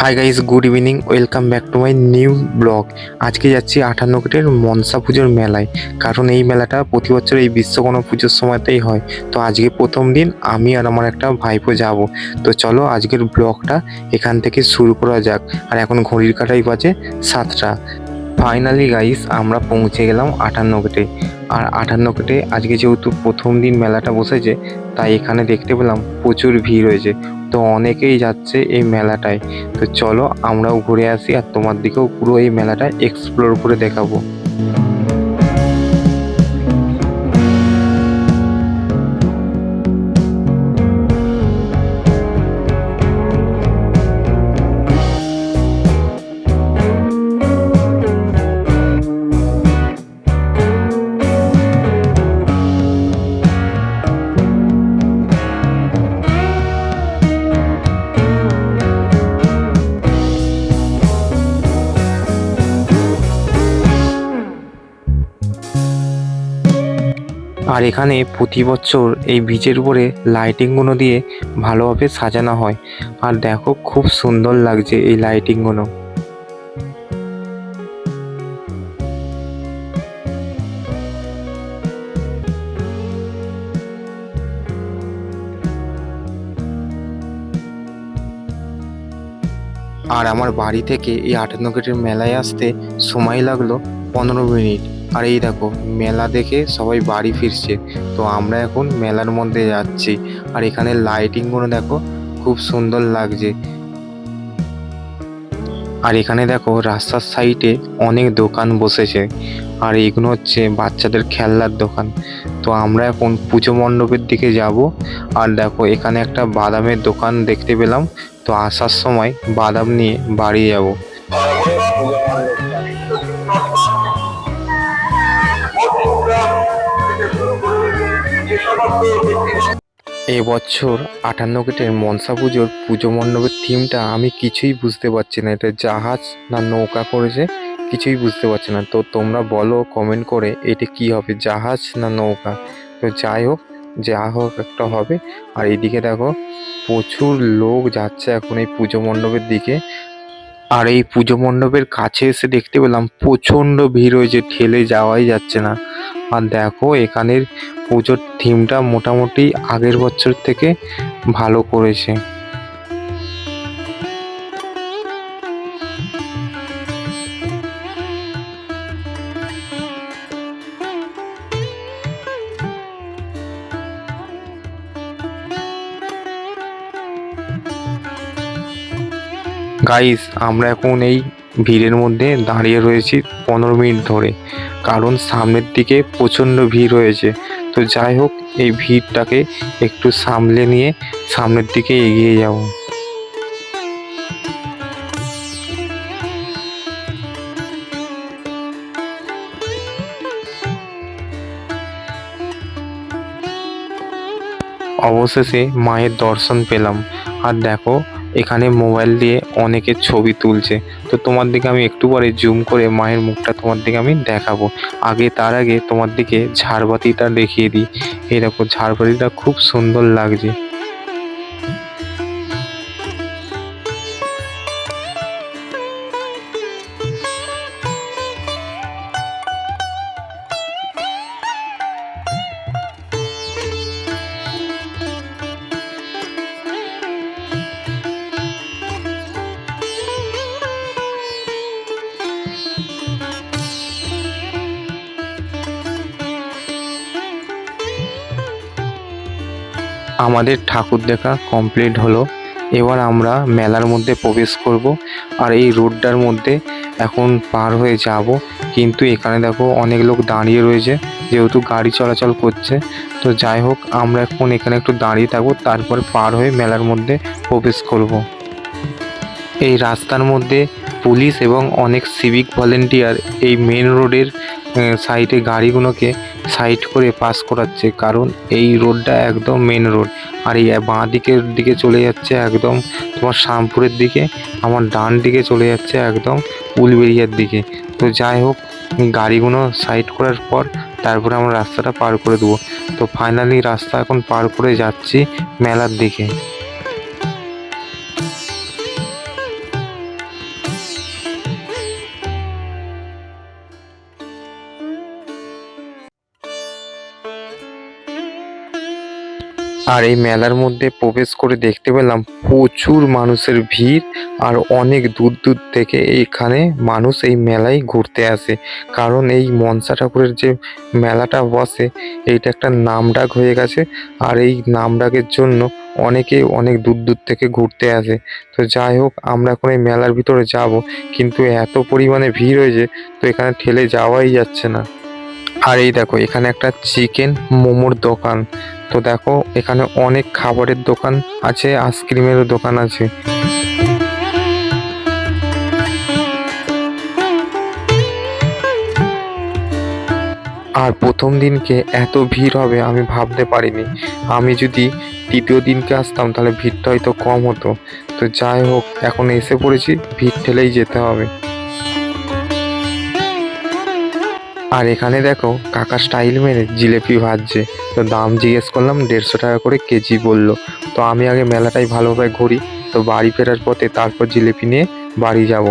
Hi guys good evening welcome back to my new blog আজকে যাচ্ছি আঠান্ন কোটের মনসা পুজোর মেলায়। কারণ এই মেলাটা প্রতি বছর এই বিশ্বকর্মা পুজোর সময়তেই হয়। তো আজকে প্রথম দিন আমি আর আমার একটা ভাইপো যাব। তো চলো আজকের ব্লগটা এখান থেকে শুরু করা যাক। আর এখন ঘড়ির কাটাই বাজে সাতটা। ফাইনালি গাইস আমরা পৌঁছে গেলাম আটান্ন কোটে আর আটান্ন কোটে আজকে যেহেতু প্রথম দিন মেলাটা বসেছে, তাই এখানে দেখতে পেলাম প্রচুর ভিড় হয়েছে তো অনেকেই যাচ্ছে এই মেলাটায়। তো চলো আমরাও ঘুরে আসি আর তোমার দিকেও পুরো এই মেলাটা এক্সপ্লোর করে দেখাবো। আর এখানে প্রতি বছর এই বীচের উপরে লাইটিংগুলো দিয়ে ভালোভাবে সাজানো হয়। আর দেখো খুব সুন্দর লাগছে এই লাইটিংগুলো আর আমার বাড়ি থেকে এই আটান্ন গেটের মেলায় আসতে সময় লাগল পনেরো মিনিট। আর এই দেখো, মেলা দেখে সবাই বাড়ি ফিরছে। তো আমরা এখন মেলার মধ্যে যাচ্ছি। আর এখানে লাইটিংগুলো দেখো, খুব সুন্দর লাগছে। আর এখানে দেখো, রাস্তার সাইডে অনেক দোকান বসেছে। আর এগুলো হচ্ছে বাচ্চাদের খেলনার দোকান। তো আমরা এখন পুজো মণ্ডপের দিকে যাব। আর দেখো, এখানে একটা বাদামের দোকান দেখতে পেলাম। তো আসার সময় বাদাম নিয়ে বাড়ি যাব। এবছর আটান্ন গেটের মনসা পুজোর পুজো মণ্ডপের থিমটা আমি কিছুই বুঝতে পারছি না। এটা জাহাজ না নৌকা করেছে কিছুই বুঝতে পারছি না। তো তোমরা বলো কমেন্ট করে এটা কি হবে, জাহাজ না নৌকা? তো যাই হোক, যা হোক একটা হবে। আর এইদিকে দেখো, প্রচুর লোক যাচ্ছে এখন এই পুজো মণ্ডপের দিকে। আর এই পুজো মণ্ডপের কাছে এসে দেখতে পেলাম প্রচণ্ড ভিড় হয়েছে, ঠেলে যাওয়াই যাচ্ছে না। আর দেখো, এখানের পুজোর থিমটা মোটামুটি আগের বছর থেকে ভালো করেছে। গাইস আমরা এখন এই ভিড়ের মধ্যে দাঁড়িয়ে রয়েছি পনেরো মিনিট ধরে। কারণ সামনের দিকে প্রচণ্ড ভিড় হয়েছে তো যাই হোক, এই ভিড়টাকে একটু সামলে নিয়ে সামনের দিকে এগিয়ে যাব। অবশেষে মায়ের দর্শন পেলাম। আর দেখো এখানে মোবাইল দিয়ে অনেকে ছবি তুলছে। তো তোমার দিকে আমি একটু পরে জুম করে মায়ের মুখটা তোমার দিকে আমি দেখাবো। আগে তার আগে তোমার দিকে ঝাড়বাতিটা দেখিয়ে দিই। এরকম ঝাড়বাতিটা খুব সুন্দর লাগছে। আমাদের ঠাকুর দেখা কমপ্লিট হলো। এবার আমরা মেলার মধ্যে প্রবেশ করব আর এই রোডটার মধ্যে এখন পার হয়ে যাব। কিন্তু এখানে দেখো অনেক লোক দাঁড়িয়ে রয়েছে, যেহেতু গাড়ি চলাচল করছে। তো যাই হোক, আমরা এখন এখানে একটু দাঁড়িয়ে থাকব, তারপর পার হয়ে মেলার মধ্যে প্রবেশ করব। এই রাস্তার মধ্যে পুলিশ এবং অনেক সিভিক ভলেন্টিয়ার এই মেন রোডের সাইডে গাড়িগুলোকে সাইড করে পাস করাচ্ছে। কারণ এই রোডটা একদম মেন রোড আর এই বাঁ দিকের দিকে চলে যাচ্ছে একদম তোমার শামপুরের দিকে। আমার ডান দিকে চলে যাচ্ছে একদম উলবেরিয়ার দিকে। তো যাই হোক গাড়িগুলো সাইড করার পর তারপরে আমরা রাস্তাটা পার করে দেবো। তো ফাইনালি রাস্তা এখন পার করে যাচ্ছি মেলার দিকে। আর এই মেলার মধ্যে প্রবেশ করে দেখতে পেলাম প্রচুর মানুষের ভিড় আর অনেক দূর দূর থেকে এইখানে মানুষ এই মেলায় ঘুরতে আসে। কারণ এই মনসা ঠাকুরের যে মেলাটা বসে, এইটা একটা নামডাক হয়ে গেছে আর এই নামডাকের জন্য অনেকে অনেক দূর দূর থেকে ঘুরতে আসে। তো যাই হোক, আমরা এখন এই মেলার ভিতরে যাব, কিন্তু এত পরিমাণে ভিড় হয়েছে, তো এখানে ঠেলে যাওয়াই যাচ্ছে না। আর এই দেখো, এখানে একটা চিকেন মোমোর দোকান। তো দেখো, এখানে অনেক খাবারের দোকান আছে, আইসক্রিমেরও দোকান আছে। আর প্রথম দিনকে এত ভিড় হবে, আমি ভাবতে পারিনি। আমি যদি তৃতীয় দিনকে আসতাম, তাহলে ভিড়টা হয়তো কম হতো। তো যাই হোক, এখন এসে পড়েছি, ভিড় ঠেলেই যেতে হবে। আর এখানে দেখো, কাকা স্টাইল মেরে জিলেপি ভাজছে। তো দাম জিজ্ঞেস করলাম, দেড়শো টাকা করে কেজি বলল। তো আমি আগে মেলাটাই ভালোভাবে ঘুরি, তো বাড়ি ফেরার পথে তারপর জিলেপি নিয়ে বাড়ি যাব।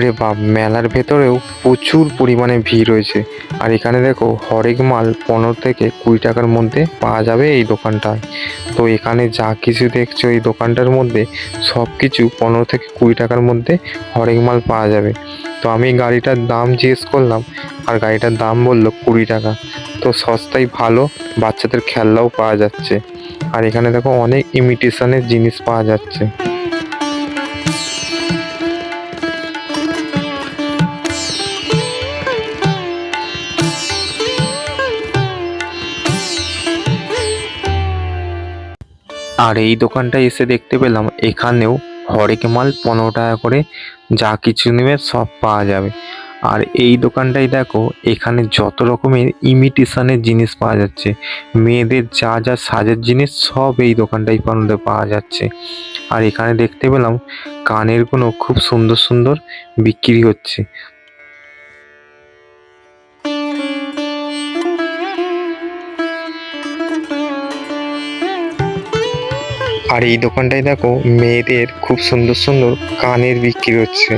বাপরে বাপ, মেলার ভেতরেও প্রচুর পরিমাণে ভিড় রয়েছে। আর এখানে দেখো, হরেক মাল পনেরো থেকে কুড়ি টাকার মধ্যে পাওয়া যাবে এই দোকানটায়। তো এখানে যা কিছু দেখছ এই দোকানটার মধ্যে সব কিছু পনেরো থেকে কুড়ি টাকার মধ্যে হরেক মাল পাওয়া যাবে। তো আমি গাড়িটার দাম জিজ্ঞেস করলাম, আর গাড়িটার দাম বলল কুড়ি টাকা। তো সস্তায় ভালো, বাচ্চাদের খেলনাও পাওয়া যাচ্ছে। আর এখানে দেখো অনেক ইমিটেশনের জিনিস পাওয়া যাচ্ছে। আর এই দোকানটায় এসে দেখতে পেলাম এখানেও হরেক মাল পনেরো টাকা করে যা কিছু নেবে সব পাওয়া যাবে। আর এই দোকানটাই দেখো, এখানে যত রকমের ইমিটেশনের জিনিস পাওয়া যাচ্ছে। মেয়েদের যা যা সাজের জিনিস সব এই দোকানটাই মধ্যে পাওয়া যাচ্ছে। আর এখানে দেখতে পেলাম কানের কানেরগুলো খুব সুন্দর সুন্দর বিক্রি হচ্ছে। আর এই দোকানটায় দেখো মেয়েদের খুব সুন্দর সুন্দর কানের বিক্রি হচ্ছে।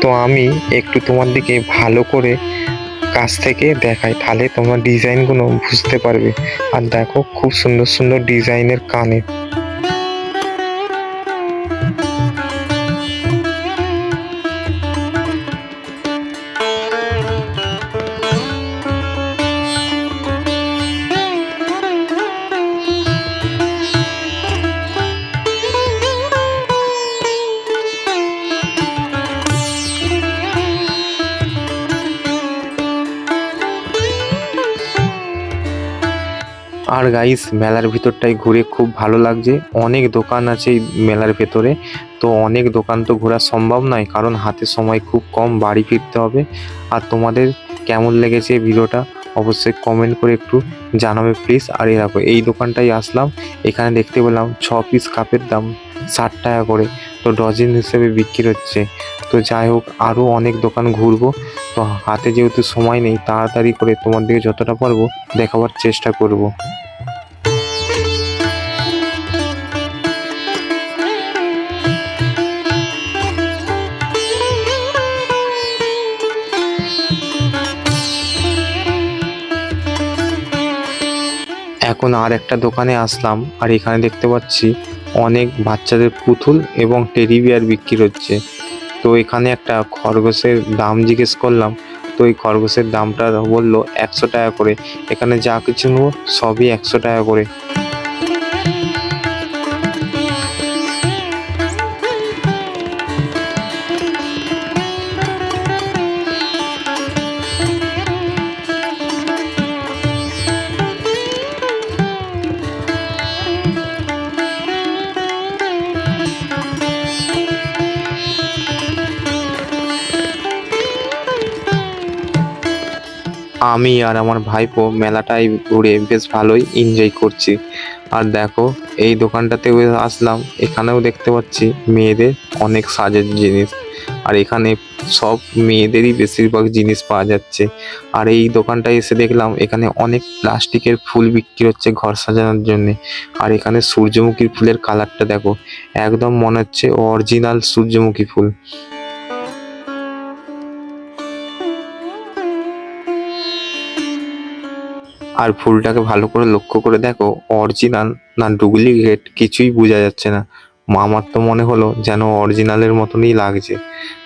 তো আমি একটু তোমার দিকে ভালো করে কাছ থেকে দেখাই, তাহলে তোমার ডিজাইনগুলো বুঝতে পারবে। আর দেখো খুব সুন্দর সুন্দর ডিজাইনের কানের। গাইস মেলার ভিতরটাই ঘুরে খুব ভালো লাগছে। অনেক দোকান আছে মেলার ভেতরে। তো অনেক দোকান তো ঘোরা সম্ভব নয়, কারণ হাতে সময় খুব কম, বাড়ি ফিরতে হবে। আর তোমাদের কেমন লেগেছে ভিডিওটা অবশ্যই কমেন্ট করে একটু জানাবে প্লিজ আর দেখো, এই দোকানটাই আসলাম, এখানে দেখতে পেলাম ছ পিস কাপের দাম ষাট টাকা করে। তো ডজন হিসেবে বিক্রি হচ্ছে। তো যাই হোক, আরও অনেক দোকান ঘুরবো। তো হাতে যেহেতু সময় নেই, তাড়াতাড়ি করে তোমার দিকে যতটা পারব দেখাবার চেষ্টা করব। এখন আর একটা দোকানে আসলাম, আর এখানে দেখতে পাচ্ছি অনেক বাচ্চাদের পুতুল এবং টেডি বিয়ার বিক্রি হচ্ছে। তো এখানে একটা খরগোশের দাম জিজ্ঞেস করলাম, তো এই খরগোশের দামটা বলল একশো টাকা করে। এখানে যা কিছু নেব সবই একশো টাকা করে। আমি আর আমার ভাইপো মেলাটাই ঘুরে বেশ ভালোই এনজয় করছি। আর দেখো, এই দোকানটাতেও আসলাম, এখানেও দেখতে পাচ্ছি মেয়েদের অনেক সাজের জিনিস। আর এখানে সব মেয়েদেরই বেশিরভাগ জিনিস পাওয়া যাচ্ছে। আর এই দোকানটায় এসে দেখলাম, এখানে অনেক প্লাস্টিকের ফুল বিক্রি হচ্ছে ঘর সাজানোর জন্য। আর এখানে সূর্যমুখী ফুলের কালারটা দেখো, একদম মনে হচ্ছে অরিজিনাল সূর্যমুখী ফুল। আর ফুলটাকে ভালো করে লক্ষ্য করে দেখো অরিজিনাল না ডুপ্লিকেট কিছুই বোঝা যাচ্ছে না। আমার তো মনে হলো যেন অরিজিনালের মতনই লাগছে।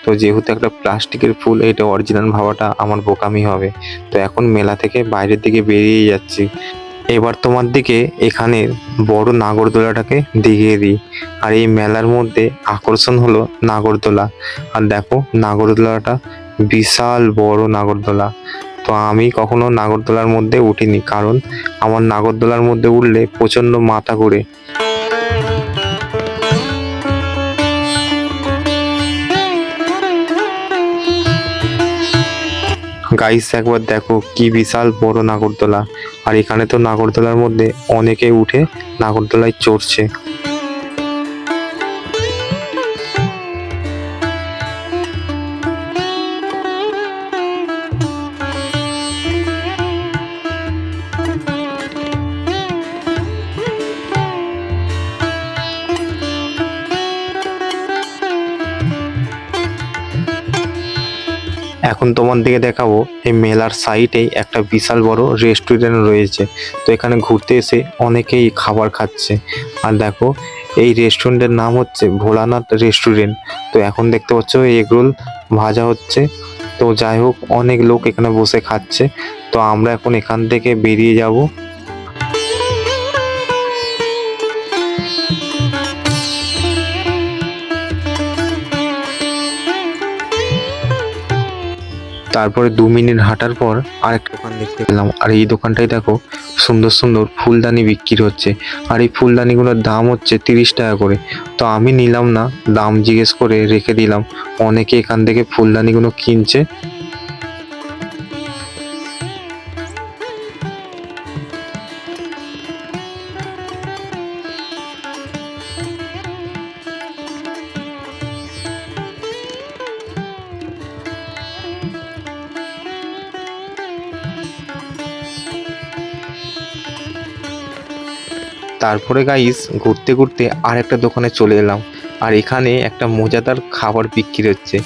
তো যেহেতু একটা প্লাস্টিকের ফুল, এটা অরিজিনাল ভাবাটা আমার বোকামি হবে। তো এখন মেলা থেকে বাইরের দিকে বেরিয়ে যাচ্ছি। এবার তোমার দিকে এখানে বড় নাগরদোলাটাকে দেখিয়ে দিই। আর এই মেলার মধ্যে আকর্ষণ হলো নাগরদোলা। আর দেখো, নাগরদোলাটা বিশাল বড় নাগরদোলা। তো আমি কখনো নাগরদোলার মধ্যে উঠিনি, কারণ আমার নাগরদোলার মধ্যে উঠলে প্রচণ্ড মাথা ঘুরে। গাইস একবার দেখো কি বিশাল বড় নাগরদোলা। আর এখানে তো নাগরদোলার মধ্যে অনেকে উঠে নাগরদোলায় চড়ছে। তোমার দিকে দেখাবো, এই মেলার সাইডেই একটা বিশাল বড় রেস্টুরেন্ট রয়েছে। তো এখানে ঘুরতে এসে অনেকেই খাবার খাচ্ছে। আর দেখো, এই রেস্টুরেন্টের নাম হচ্ছে ভোলানাথ রেস্টুরেন্ট তো এখন দেখতে পাচ্ছ এগরোল ভাজা হচ্ছে। তো যাই হোক, অনেক লোক এখানে বসে খাচ্ছে। তো আমরা এখন এখান থেকে বেরিয়ে যাব। তারপরে দু মিনিট হাঁটার পর আরেকটা দোকান দেখতে পেলাম। আর এই দোকানটাই দেখো, সুন্দর সুন্দর ফুলদানি বিক্রি হচ্ছে। আর এই ফুলদানিগুলোর দাম হচ্ছে তিরিশ টাকা করে। তো আমি নিলাম না, দাম জিজ্ঞেস করে রেখে দিলাম। অনেকে এখান থেকে ফুলদানিগুলো কিনছে তারপরে গাইস ঘুরতে ঘুরতে আর একটা দোকানে চলে এলাম। আর এখানে একটা মজাদার খাবার বিক্রি হচ্ছে।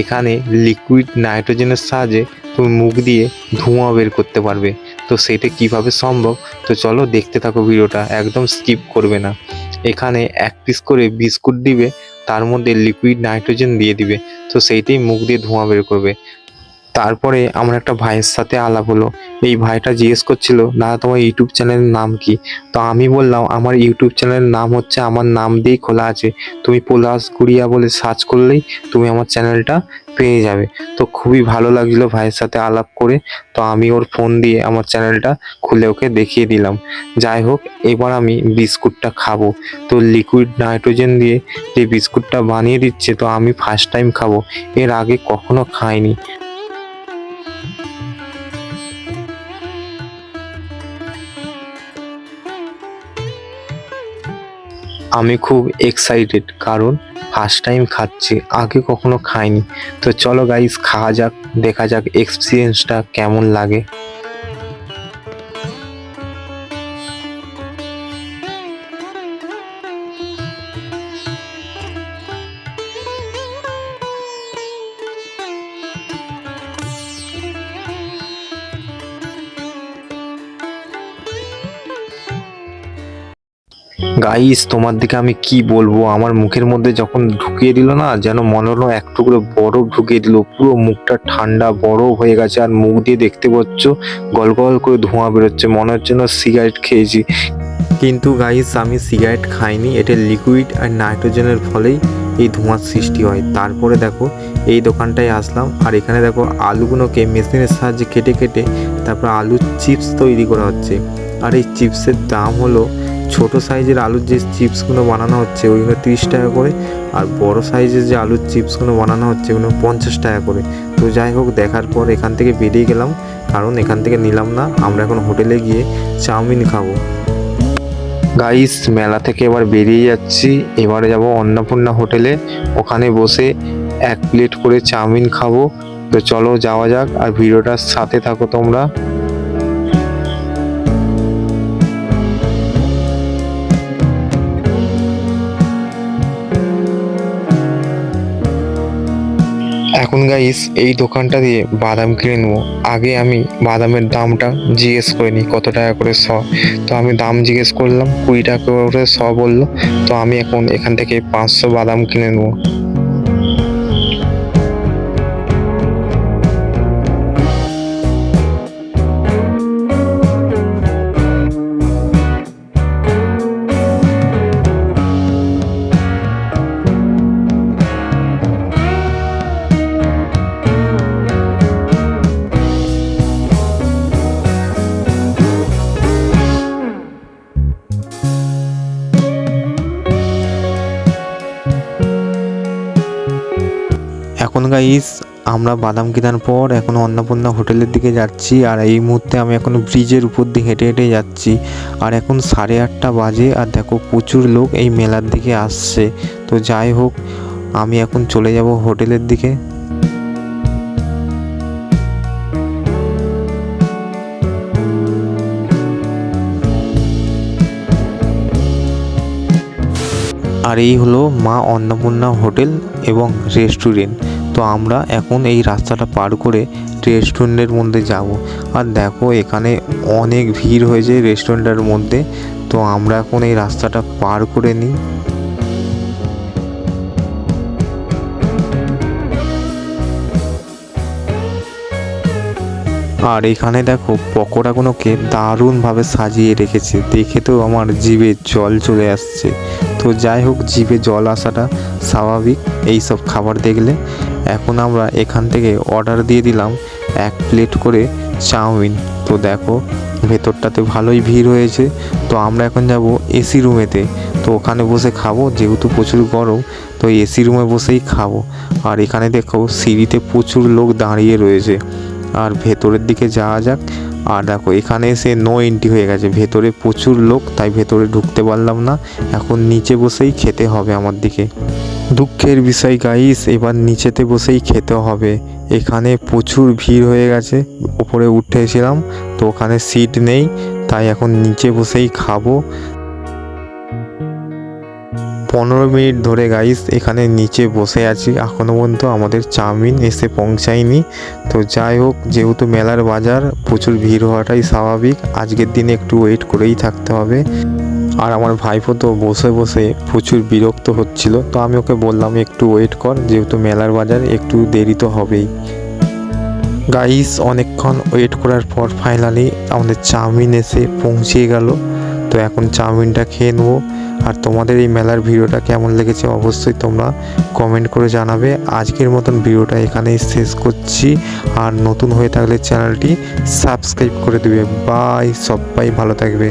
এখানে লিকুইড নাইট্রোজেনের সাহায্যে তুমি মুখ দিয়ে ধোঁয়া বের করতে পারবে। তো সেটা কীভাবে সম্ভব? তো চলো দেখতে থাকো ভিডিওটা, একদম স্কিপ করবে না। এখানে এক পিস করে বিস্কুট দিবে, তার মধ্যে লিকুইড নাইট্রোজেন দিয়ে দিবে। তো সেইটাই মুখ দিয়ে ধোঁয়া বের করবে। তারপরে আমার একটা ভাইয়ের সাথে আলাপ হলো। এই ভাইটা জিজ্ঞেস করছিল, দাদা, তোমার ইউটিউব চ্যানেলের নাম কি? তো আমি বললাম, আমার ইউটিউব চ্যানেলের নাম হচ্ছে, আমার নাম দিয়েই খোলা আছে। তুমি পলাশ গুড়িয়া বলে সার্চ করলেই তুমি আমার চ্যানেলটা পেয়ে যাবে। তো খুবই ভালো লাগছিল ভাইয়ের সাথে আলাপ করে। তো আমি ওর ফোন দিয়ে আমার চ্যানেলটা খুলে ওকে দেখিয়ে দিলাম। যাই হোক, এবার আমি বিস্কুটটা খাব। তো লিকুইড নাইট্রোজেন দিয়ে যে বিস্কুটটা বানিয়ে দিচ্ছে, তো আমি ফার্স্ট টাইম খাব। এর আগে কখনো খাইনি। আমি খুব এক্সাইটেড কারণ ফার্স্ট টাইম খাচ্ছি, আগে কখনো খাইনি। তো চলো গাইস খাওয়া যাক, দেখা যাক এক্সপিরিয়েন্সটা কেমন লাগে। গাইস তোমার দিকে আমি কি বলব? আমার মুখের মধ্যে যখন ঢুকিয়ে দিল না, যেন মনে হলো এক টুকরো বরফ ঢুকিয়ে দিল। পুরো মুখটা ঠান্ডা বরফ হয়ে গেছে, আর মুখ দিয়ে দেখতে পাচ্ছ, গল গল করে ধোঁয়া বেরোচ্ছে। মনে হচ্ছে না সিগারেট খেয়েছি। কিন্তু গাইস আমি সিগারেট খাইনি। এটা লিকুইড আর নাইট্রোজেনের ফলেই এই ধোঁয়ার সৃষ্টি হয়। তারপরে দেখো, এই দোকানটায় আসলাম। আর এখানে দেখো, আলুগুলোকে মেশিনের সাহায্যে কেটে কেটে তারপর আলুর চিপস তৈরি করা হচ্ছে। আর এই চিপসের দাম হলো ছোট সাইজের আলুর যে চিপসগুলো বানানো হচ্ছে ওইগুলো তিরিশ টাকা করে আর বড় সাইজের যে আলুর চিপসগুলো বানানো হচ্ছে ওগুলো পঞ্চাশ টাকা করে। তো যাই হোক, দেখার পর এখান থেকে বেরিয়ে গেলাম, কারণ এখান থেকে নিলাম না, আমরা এখন হোটেলে গিয়ে চাউমিন খাব। গাইস মেলা থেকে এবার বেরিয়ে যাচ্ছি, এবারে যাব অন্নপূর্ণা হোটেলে, ওখানে বসে এক প্লেট করে চাউমিন খাব। তো চলো যাওয়া যাক, আর ভিডিওটার সাথে থাকো তোমরা। এখন গাইস এই দোকানটা দিয়ে বাদাম কিনে নেব। আগে আমি বাদামের দামটা জিজ্ঞেস করে নিই কত টাকা করে শ। তো আমি দাম জিজ্ঞেস করলাম, কুড়ি টাকা করে শ বলল। তো আমি এখন এখান থেকে পাঁচশো বাদাম কিনে নেব। এখন গাইস আমরা বাদাম কেনার পর এখন অন্নপূর্ণা হোটেলের দিকে যাচ্ছি আর এই মুহূর্তে আমি এখন ব্রিজের উপর দিয়ে হেঁটে হেঁটে যাচ্ছি। আর এখন সাড়ে আটটা বাজে আর দেখো প্রচুর লোক এই মেলার দিকে আসছে। তো যাই হোক, আমি এখন চলে যাব হোটেলের দিকে। আর এই হলো মা অন্নপূর্ণা হোটেল এবং রেস্টুরেন্ট। তো আমরা এখন এই রাস্তাটা পার করে রেস্টুরেন্টের মধ্যে যাব। আর দেখো, এখানে অনেক ভিড় হয়েছে রেস্টুরেন্টের মধ্যে। তো আমরা এখন এই রাস্তাটা পার করে নিই। আর এখানে দেখো, পকোড়াগুলোকে দারুণভাবে সাজিয়ে রেখেছে। দেখে তো আমার জিভে জল চলে আসছে। তো যাই হোক, জিভে জল আসাটা স্বাভাবিক। এই সব খাবার দেখলে এখন আমরা এখান থেকে অর্ডার দিয়ে দিলাম এক প্লেট করে চাউমিন। তো দেখো, ভেতরটাতে ভালোই ভিড় হয়েছে। তো আমরা এখন যাব এসি রুমেতে তো ওখানে বসে খাব, যেহেতু প্রচুর গরম, তো এসি রুমে বসেই খাব। আর এখানে দেখো, সিঁড়িতে প্রচুর লোক দাঁড়িয়ে রয়েছে। আর ভেতরের দিকে যাওয়া যাক। আর দেখো, এখানে এসে নো এন্ট্রি হয়ে গেছে। ভেতরে প্রচুর লোক, তাই ভেতরে ঢুকতে পারলাম না। এখন নিচে বসেই খেতে হবে আমার দিকে। দুঃখের বিষয় গাইস, এবার নিচেতে বসেই খেতে হবে। এখানে প্রচুর ভিড় হয়ে গেছে উপরে উঠেছিলাম তো ওখানে সিট নেই, তাই এখন নিচে বসেই খাব। পনেরো মিনিট ধরে গাইস, এখানে নিচে বসে আছি। এখনও পর্যন্ত আমাদের চাউমিন এসে পৌঁছায়নি। তো যাই হোক, যেহেতু মেলার বাজার, প্রচুর ভিড় হওয়াটাই স্বাভাবিক। আজকের দিনে একটু ওয়েট করেই থাকতে হবে। আর আমার ভাইপো তো বসে বসে প্রচুর বিরক্ত হচ্ছিল, তো আমি ওকে বললাম, একটু ওয়েট কর, যেহেতু মেলার বাজার, একটু দেরি তো হবেই। গাইস অনেকক্ষণ ওয়েট করার পর ফাইনালি আমাদের চাউমিন এসে পৌঁছে গেল। তো এখন চাউমিনটা খেয়ে নেব। আর তোমাদের এই মেলার ভিডিওটা কেমন লেগেছে অবশ্যই তোমরা কমেন্ট করে জানাবে। আজকের মতন ভিডিওটা এখানেই শেষ করছি। আর নতুন হয়ে থাকলে চ্যানেলটি সাবস্ক্রাইব করে দেবে। বাই সবাই ভালো থাকবে।